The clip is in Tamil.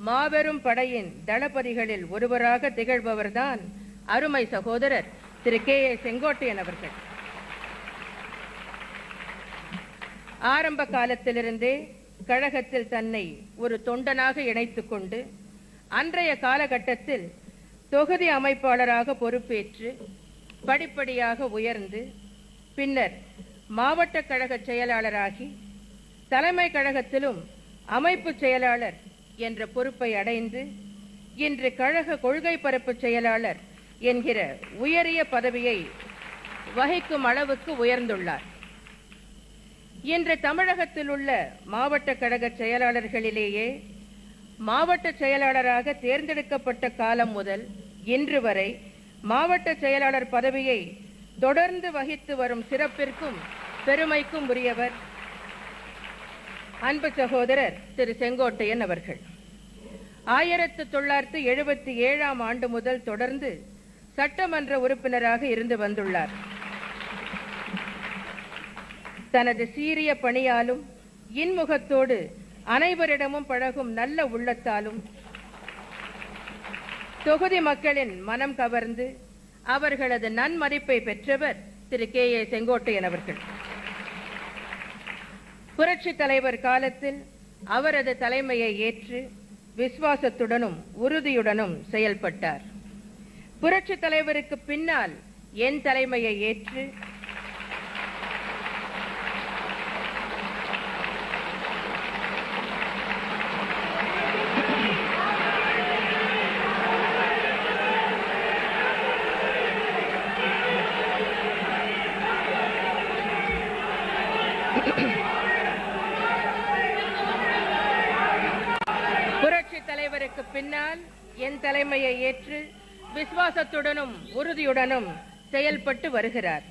மாபெரும் படையின் தளபதிகளில் ஒருவராக திகழ்பவர்தான் அருமை சகோதரர் திரு கே ஏ செங்கோட்டையன் அவர்கள். ஆரம்ப காலத்திலிருந்தே கழகத்தில் தன்னை ஒரு தொண்டனாக இணைத்துக் கொண்டு அன்றைய காலகட்டத்தில் தொகுதி அமைப்பாளராக பொறுப்பேற்று படிப்படியாக உயர்ந்து பின்னர் மாவட்ட கழக செயலாளராகி தலைமை கழகத்திலும் அமைப்பு செயலாளர் என்ற பொறுப்பை அடைந்து இன்று கழக கொள்கை பரப்பு செயலாளர் என்கிற உயரிய பதவியை வகிக்கும் அளவுக்கு உயர்ந்துள்ளார். இன்று தமிழகத்தில் உள்ள மாவட்ட கழக செயலாளர்களிலேயே மாவட்ட செயலாளராக தேர்ந்தெடுக்கப்பட்ட காலம் முதல் இன்று வரை மாவட்ட செயலாளர் பதவியை தொடர்ந்து வகித்து வரும் சிறப்பிற்கும் பெருமைக்கும் உரியவர் அன்பு சகோதரர் திரு செங்கோட்டையன் அவர்கள். ஆயிரத்து தொள்ளாயிரத்து எழுபத்தி ஏழாம் ஆண்டு முதல் தொடர்ந்து சட்டமன்ற உறுப்பினராக இருந்து வந்துள்ளார். தனது சீரிய பணியாலும் இன்முகத்தோடு அனைவரிடமும் பழகும் நல்ல உள்ளத்தாலும் தொகுதி மக்களின் மனம் கவர்ந்து அவர்களது நன்மதிப்பை பெற்றவர் திரு கே ஏ செங்கோட்டையன் அவர்கள். புரட்சி தலைவர் காலத்தில் அவரது தலைமையை ஏற்று விசுவாசத்துடனும் உறுதியுடனும் செயல்பட்டார். புரட்சி தலைவருக்கு பின்னால் என் தலைமையை ஏற்று புரட்சி தலைவருக்கு பின்னால் என் தலைமையை ஏற்று விசுவாசத்துடனும் உறுதியுடனும் செயல்பட்டு வருகிறார்.